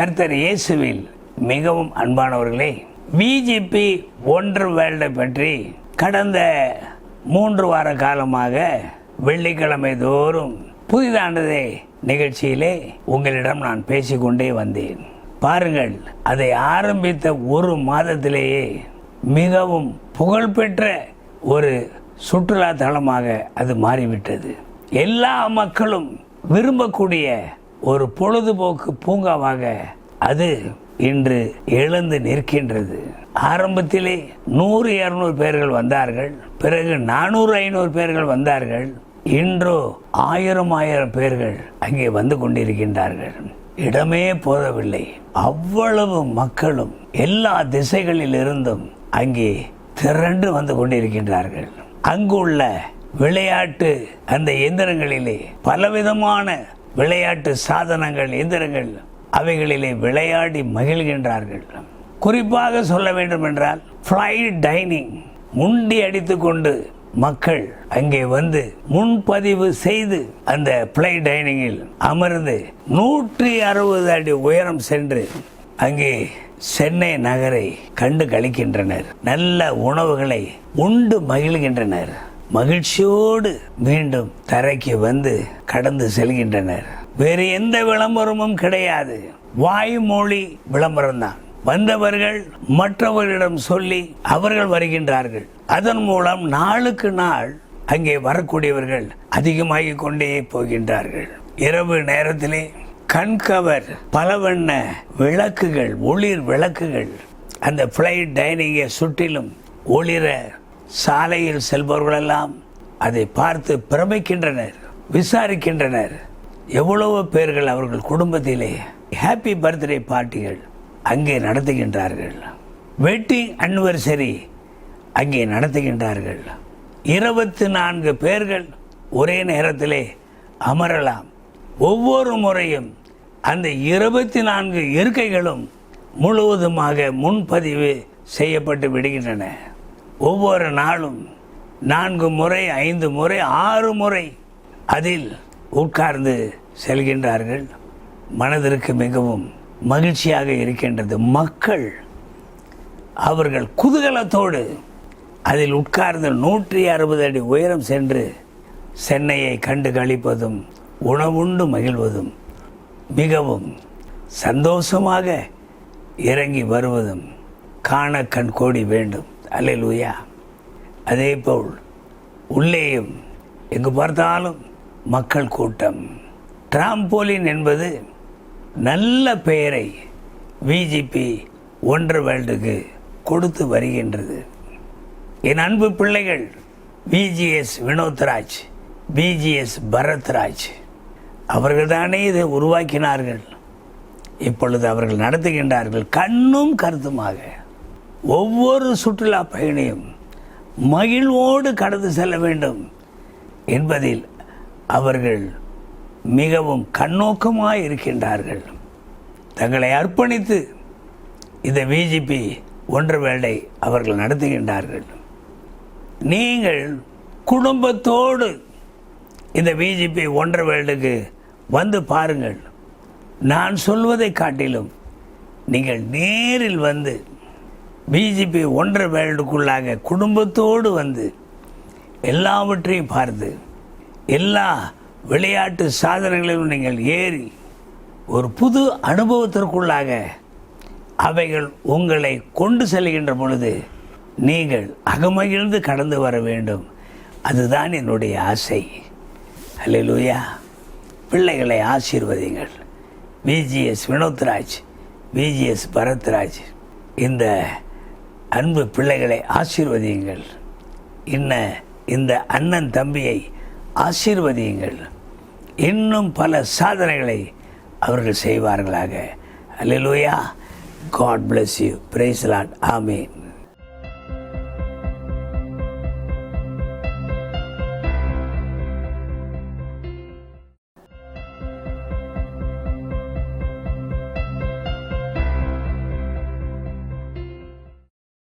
கர்த்தர் இயேசுவில் மிகவும் அன்பானவர்களே பிஜேபி ஒன்று வேர்ல்டை பற்றி கடந்த மூன்று வார காலமாக வெள்ளிக்கிழமை தோறும் புதிதானதே நிகழ்ச்சியிலே உங்களிடம் நான் பேசிக்கொண்டே வந்தேன். பாருங்கள் அதை ஆரம்பித்த ஒரு மாதத்திலேயே மிகவும் புகழ்பெற்ற ஒரு சுற்றுலா தலமாக அது மாறிவிட்டது. எல்லா மக்களும் விரும்பக்கூடிய ஒரு பொழுதுபோக்கு பூங்காவாக அது இன்று எழுந்து நிற்கின்றது. ஆரம்பத்திலே நூறு இருநூறு பேர்கள் வந்தார்கள் பிறகு நானூறு ஐநூறு பேர்கள் வந்தார்கள். இன்றோ ஆயிரம் ஆயிரம் பேர்கள் அங்கே வந்து கொண்டிருக்கின்றார்கள். இடமே போதவில்லை. அவ்வளவு மக்களும் எல்லா திசைகளில் இருந்தும் அங்கே திரண்டு வந்து கொண்டிருக்கின்றார்கள். அங்குள்ள விளையாட்டு அந்த இயந்திரங்களிலே பலவிதமான விளையாட்டு சாதனங்கள் எந்திரங்கள் அவைகளிலே விளையாடி மகிழ்கின்றார்கள். குறிப்பாக சொல்ல வேண்டும் என்றால் ஃப்ளைட் டைனிங் முண்டி அடித்துக்கொண்டு மக்கள் அங்கே வந்து முன்பதிவு செய்து அந்த பிளை டைனிங்கில் அமர்ந்து நூற்றி அறுபது அடி உயரம் சென்று அங்கே சென்னை நகரை கண்டு கழிக்கின்றனர் நல்ல உணவுகளை உண்டு மகிழ்கின்றனர். மகிழ்ச்சியோடு மீண்டும் தரைக்கு வந்து கடந்து செல்கின்றனர். வேறு எந்த விளம்பரமும் கிடையாது. வாய்மொழி விளம்பரம்தான். வந்தவர்கள் மற்றவர்களிடம் சொல்லி அவர்கள் வருகின்றார்கள். அதன் மூலம் நாளுக்கு நாள் அங்கே வரக்கூடியவர்கள் அதிகமாகிக் கொண்டே போகின்றார்கள். இரவு நேரத்திலே கண்கவர் பலவண்ண விளக்குகள் ஒளிர் விளக்குகள் அந்த ஃப்ளைட் டைனிங்கை சுற்றிலும் ஒளிர சாலையில் செல்பவர்களெல்லாம் அதை பார்த்து பிரமிக்கின்றனர் விசாரிக்கின்றனர். எவ்வளவோ பேர்கள் அவர்கள் குடும்பத்திலே ஹாப்பி பர்த்டே பார்ட்டிகள் அங்கே நடத்துகின்றார்கள். வெட்டிங் அனிவர்சரி அங்கே நடத்துகின்றார்கள். இருபத்தி நான்கு பேர்கள் ஒரே நேரத்திலே அமரலாம். ஒவ்வொரு முறையும் அந்த இருபத்தி நான்கு இருக்கைகளும் முழுவதுமாக முன்பதிவு செய்யப்பட்டு விடுகின்றன. ஒவ்வொரு நாளும் நான்கு முறை ஐந்து முறை ஆறு முறை அதில் உட்கார்ந்து செல்கின்றார்கள். மனதிற்கு மிகவும் மகிழ்ச்சியாக இருக்கின்றது. மக்கள் அவர்கள் குதூகலத்தோடு அதில் உட்கார்ந்து நூற்றி அறுபது அடி உயரம் சென்று சென்னையை கண்டு கழிப்பதும் உணவுண்டு மகிழ்வதும் மிகவும் சந்தோஷமாக இறங்கி வருவதும் காண கண் கோடி வேண்டும். அல்லையா அதே போல் உள்ளேயும் எங்கு பார்த்தாலும் மக்கள் கூட்டம். டிராம்போலின் என்பது நல்ல பெயரை விஜிபி ஒன்று வேர்ல்டுக்கு கொடுத்து வருகின்றது. என் அன்பு பிள்ளைகள் விஜிஎஸ் வினோத்ராஜ் பிஜிஎஸ் பரத்ராஜ் அவர்கள்தானே இதை உருவாக்கினார்கள். இப்பொழுது அவர்கள் நடத்துகின்றார்கள் கண்ணும் கருத்துமாக. ஒவ்வொரு சுற்றுலா பயணியும் மகிழ்வோடு கடந்து செல்ல வேண்டும் என்பதில் அவர்கள் மிகவும் கண்ணோக்கமாக இருக்கின்றார்கள். தங்களை அர்ப்பணித்து இந்த விஜிபி ஒன்று வேலை அவர்கள் நடத்துகின்றார்கள். நீங்கள் குடும்பத்தோடு இந்த பிஜேபி ஒன்றரை வேல்டுக்கு வந்து பாருங்கள். நான் சொல்வதை காட்டிலும் நீங்கள் நேரில் வந்து பிஜேபி ஒன்றரை வேல்டுக்குள்ளாக குடும்பத்தோடு வந்து எல்லாவற்றையும் பார்த்து எல்லா விளையாட்டு சாதனங்களிலும் நீங்கள் ஏறி ஒரு புது அனுபவத்திற்குள்ளாக அவைகள் உங்களை கொண்டு செல்கின்ற பொழுது நீங்கள் அகமகிழ்ந்து கடந்து வர வேண்டும். அதுதான் என்னுடைய ஆசை. அல்லூயா பிள்ளைகளை ஆசீர்வதிங்கள் விஜிஎஸ் வினோத்ராஜ் விஜிஎஸ் பரத்ராஜ். இந்த அன்பு பிள்ளைகளை ஆசீர்வதியுங்கள். இன்ன இந்த அண்ணன் தம்பியை ஆசீர்வதியுங்கள். இன்னும் பல சாதனைகளை அவர்கள் செய்வார்களாக. Hallelujah God bless you praise ஆமீன்